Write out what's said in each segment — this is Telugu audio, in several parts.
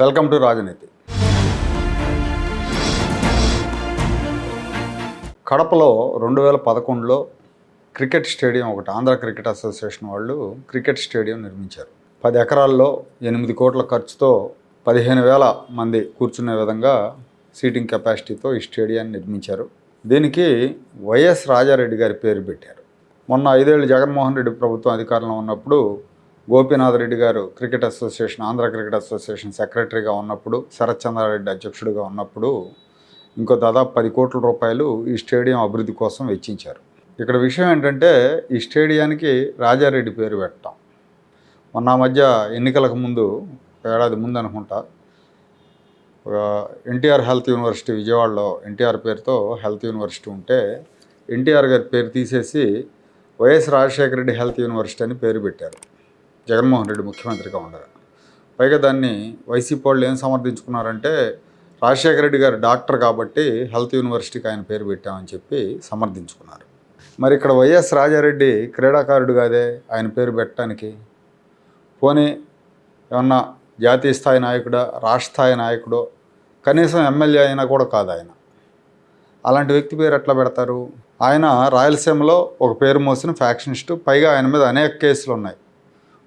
వెల్కమ్ టు రాజనీతి. కడపలో రెండు వేల పదకొండులో క్రికెట్ స్టేడియం ఒకటి ఆంధ్ర క్రికెట్ అసోసియేషన్ వాళ్ళు క్రికెట్ స్టేడియం నిర్మించారు. పది ఎకరాల్లో ఎనిమిది కోట్ల ఖర్చుతో పదిహేను వేల మంది కూర్చునే విధంగా సీటింగ్ కెపాసిటీతో ఈ స్టేడియాన్ని నిర్మించారు. దీనికి వైఎస్ రాజారెడ్డి గారి పేరు పెట్టారు. మొన్న ఐదేళ్ళు జగన్మోహన్ రెడ్డి ప్రభుత్వం అధికారంలో ఉన్నప్పుడు Gopinath Reddy garu cricket association Andhra cricket association సెక్రటరీగా ఉన్నప్పుడు శరత్ చంద్రారెడ్డి అధ్యక్షుడిగా ఉన్నప్పుడు ఇంకో దాదాపు పది కోట్ల రూపాయలు ఈ స్టేడియం అభివృద్ధి కోసం వెచ్చించారు. ఇక్కడ విషయం ఏంటంటే ఈ స్టేడియానికి రాజారెడ్డి పేరు పెట్టడం మొన్న ఆ మధ్య ఎన్నికలకు ముందు ఒక ఏడాది ముందు అనుకుంటా ఎన్టీఆర్ హెల్త్ యూనివర్సిటీ విజయవాడలో ఎన్టీఆర్ పేరుతో హెల్త్ యూనివర్సిటీ ఉంటే ఎన్టీఆర్ గారి పేరు తీసేసి YS Rajasekhara Reddy health university అని పేరు పెట్టారు. జగన్మోహన్ రెడ్డి ముఖ్యమంత్రిగా ఉండగా పైగా దాన్ని వైసీపీ వాళ్ళు ఏం సమర్థించుకున్నారంటే రాజశేఖర రెడ్డి గారు డాక్టర్ కాబట్టి హెల్త్ యూనివర్సిటీకి ఆయన పేరు పెట్టామని చెప్పి సమర్థించుకున్నారు. మరి ఇక్కడ వైఎస్ రాజారెడ్డి క్రీడాకారుడు కాదే ఆయన పేరు పెట్టడానికి? పోనీ ఏమన్నా జాతీయ స్థాయి నాయకుడా రాష్ట్ర స్థాయి నాయకుడో కనీసం ఎమ్మెల్యే అయినా కూడా కాదు ఆయన. అలాంటి వ్యక్తి పేరు ఎట్లా పెడతారు? ఆయన రాయలసీమలో ఒక పేరు మోసిన ఫ్యాక్షనిస్టు పైగా ఆయన మీద అనేక కేసులు ఉన్నాయి.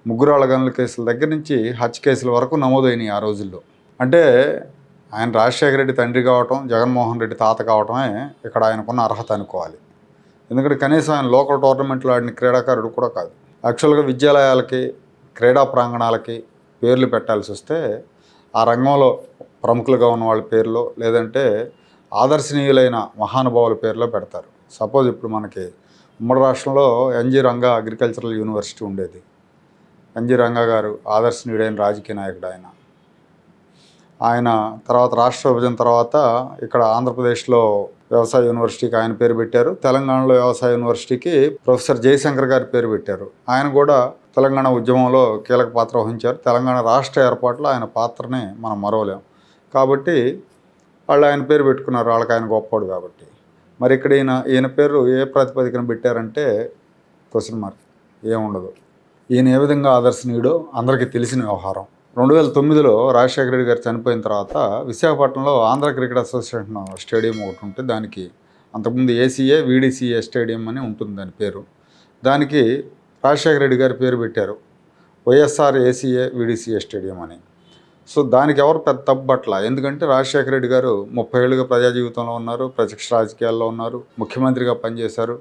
ముగ్గురు అలగనుల కేసుల దగ్గర నుంచి హత్య కేసుల వరకు నమోదైనాయి ఆ రోజుల్లో. అంటే ఆయన రాజశేఖర రెడ్డి తండ్రి కావటం జగన్మోహన్ రెడ్డి తాత కావటమే ఇక్కడ ఆయనకున్న అర్హత అనుకోవాలి. ఎందుకంటే కనీసం ఆయన లోకల్ టోర్నమెంట్లో ఆడిన క్రీడాకారుడు కూడా కాదు. యాక్చువల్గా విద్యాలయాలకి క్రీడా ప్రాంగణాలకి పేర్లు పెట్టాల్సి వస్తే ఆ రంగంలో ప్రముఖులుగా ఉన్న వాళ్ళ పేర్లో లేదంటే ఆదర్శనీయులైన మహానుభావుల పేర్లో పెడతారు. సపోజ్ ఇప్పుడు మనకి ఉమ్మడి రాష్ట్రంలో ఎన్జి రంగా అగ్రికల్చరల్ యూనివర్సిటీ ఉండేది. రంగా గారు ఆదర్శనీయుడైన రాజకీయ నాయకుడు ఆయన. ఆయన తర్వాత రాష్ట్ర విభజన తర్వాత ఇక్కడ ఆంధ్రప్రదేశ్లో వ్యవసాయ యూనివర్సిటీకి ఆయన పేరు పెట్టారు. తెలంగాణలో వ్యవసాయ యూనివర్సిటీకి ప్రొఫెసర్ జయశంకర్ గారి పేరు పెట్టారు. ఆయన కూడా తెలంగాణ ఉద్యమంలో కీలక పాత్ర వహించారు. తెలంగాణ రాష్ట్ర ఏర్పాట్లో ఆయన పాత్రని మనం మరవలేం. కాబట్టి వాళ్ళు ఆయన పేరు పెట్టుకున్నారు. వాళ్ళకి ఆయన గొప్పవాడు కాబట్టి. మరి ఇక్కడ ఈయన ఈయన పేరు ఏ ప్రాతిపదికన పెట్టారంటే క్వశ్చన్ మార్క్. ఏముండదు ఈయన ఏ విధంగా ఆదర్శనీయుడో అందరికీ తెలిసిన వ్యవహారం. రెండు వేల తొమ్మిదిలో రాజశేఖర రెడ్డి గారు చనిపోయిన తర్వాత విశాఖపట్నంలో ఆంధ్ర క్రికెట్ అసోసియేషన్ స్టేడియం ఒకటి ఉంటే దానికి అంతకుముందు ఏసీఏ వీడీసీఏ స్టేడియం అని ఉంటుంది దాని పేరు. దానికి రాజశేఖర రెడ్డి గారి పేరు పెట్టారు. వైఎస్ఆర్ ఏసీఏ వీడీసీఏ స్టేడియం అని. సో దానికి ఎవరు పెద్ద తప్పు పట్ల ఎందుకంటే రాజశేఖర రెడ్డి గారు ముప్పై ఏళ్ళుగా ప్రజా జీవితంలో ఉన్నారు ప్రత్యక్ష రాజకీయాల్లో ఉన్నారు ముఖ్యమంత్రిగా పనిచేశారు.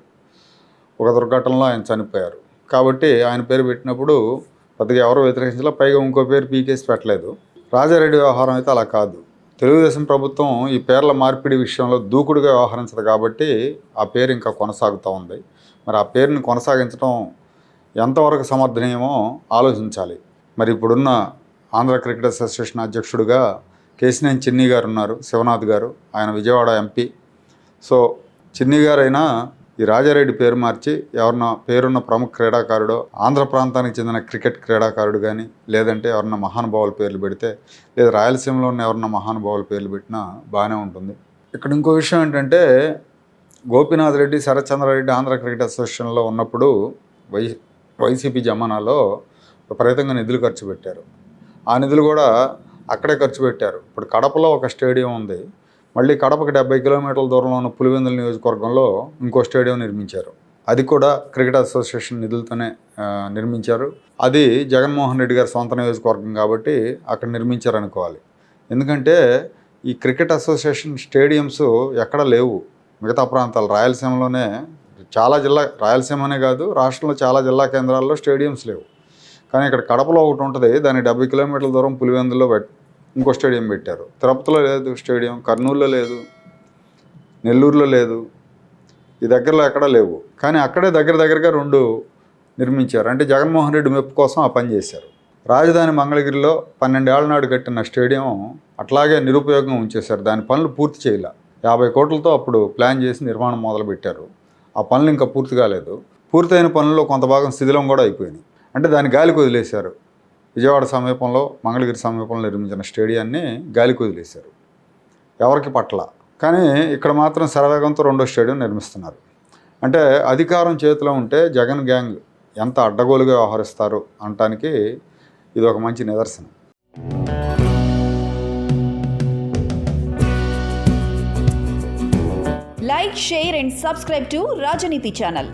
ఒక దుర్ఘటనలో ఆయన చనిపోయారు. కాబట్టి ఆయన పేరు పెట్టినప్పుడు పెద్దగా ఎవరు వ్యతిరేకించలే. పైగా ఇంకో పేరు పీకేసి పెట్టలేదు. రాజారెడ్డి వ్యవహారం అయితే అలా కాదు. తెలుగుదేశం ప్రభుత్వం ఈ పేర్ల మార్పిడి విషయంలో దూకుడుగా వ్యవహరించదు కాబట్టి ఆ పేరు ఇంకా కొనసాగుతూ ఉంది. మరి ఆ పేరుని కొనసాగించడం ఎంతవరకు సమర్థనీయమో ఆలోచించాలి. మరి ఇప్పుడున్న ఆంధ్ర క్రికెట్ అసోసియేషన్ అధ్యక్షుడిగా కేసినేని చిన్ని గారు ఉన్నారు శివనాథ్ గారు ఆయన విజయవాడ ఎంపీ. సో చిన్ని గారైనా ఈ రాజారెడ్డి పేరు మార్చి ఎవరన్నా పేరున్న ప్రముఖ క్రీడాకారుడు ఆంధ్ర ప్రాంతానికి చెందిన క్రికెట్ క్రీడాకారుడు కానీ లేదంటే ఎవరన్నా మహానుభావుల పేర్లు పెడితే లేదా రాయలసీమలో ఉన్న ఎవరన్నా మహానుభావుల పేర్లు పెట్టినా బాగానే ఉంటుంది. ఇక్కడ ఇంకో విషయం ఏంటంటే గోపీనాథ్ రెడ్డి శరత్చంద్రారెడ్డి ఆంధ్ర క్రికెట్ అసోసియేషన్లో ఉన్నప్పుడు వై వైసీపీ జమానాలో విపరీతంగా నిధులు ఖర్చు పెట్టారు. ఆ నిధులు కూడా అక్కడే ఖర్చు పెట్టారు. ఇప్పుడు కడపలో ఒక స్టేడియం ఉంది. మళ్ళీ కడపకి డెబ్బై కిలోమీటర్ల దూరంలో ఉన్న పులివెందుల నియోజకవర్గంలో ఇంకో స్టేడియం నిర్మించారు. అది కూడా క్రికెట్ అసోసియేషన్ నిధులతోనే నిర్మించారు. అది జగన్మోహన్ రెడ్డి గారి సొంత నియోజకవర్గం కాబట్టి అక్కడ నిర్మించారు అనుకోవాలి ఎందుకంటే ఈ క్రికెట్ అసోసియేషన్ స్టేడియంస్ ఎక్కడ లేవు. మిగతా ప్రాంతాలు రాయలసీమలోనే చాలా జిల్లా రాయలసీమనే కాదు రాష్ట్రంలో చాలా జిల్లా కేంద్రాల్లో స్టేడియంస్ లేవు. కానీ ఇక్కడ కడపలో ఒకటి ఉంటుంది దాని డెబ్బై కిలోమీటర్ల దూరం పులివెందులో ఇంకో స్టేడియం పెట్టారు. తిరుపతిలో లేదు స్టేడియం. కర్నూలులో లేదు నెల్లూరులో లేదు. ఈ దగ్గరలో ఎక్కడా లేవు. కానీ అక్కడే దగ్గర దగ్గరగా రెండు నిర్మించారు. అంటే జగన్మోహన్ రెడ్డి మెప్పు కోసం ఆ పని చేశారు. రాజధాని మంగళగిరిలో పన్నెండేళ్ళ నాడు కట్టిన స్టేడియం అట్లాగే నిరుపయోగం ఉంచేశారు. దాని పనులు పూర్తి చేయాల. యాభై కోట్లతో అప్పుడు ప్లాన్ చేసి నిర్మాణం మొదలుపెట్టారు. ఆ పనులు ఇంకా పూర్తి కాలేదు. పూర్తయిన పనుల్లో కొంత భాగం శిథిలం కూడా అయిపోయింది. అంటే దాన్ని గాలికి వదిలేశారు. విజయవాడ సమీపంలో మంగళగిరి సమీపంలో నిర్మించిన స్టేడియాన్ని గాలికి వదిలేశారు ఎవరికి పట్ల? కానీ ఇక్కడ మాత్రం శరవేగంతో రెండో స్టేడియం నిర్మిస్తున్నారు. అంటే అధికారం చేతిలో ఉంటే జగన్ గ్యాంగ్ ఎంత అడ్డగోలుగా వ్యవహరిస్తారు అనటానికి ఇది ఒక మంచి నిదర్శనం. Like share and subscribe to Rajaneeti channel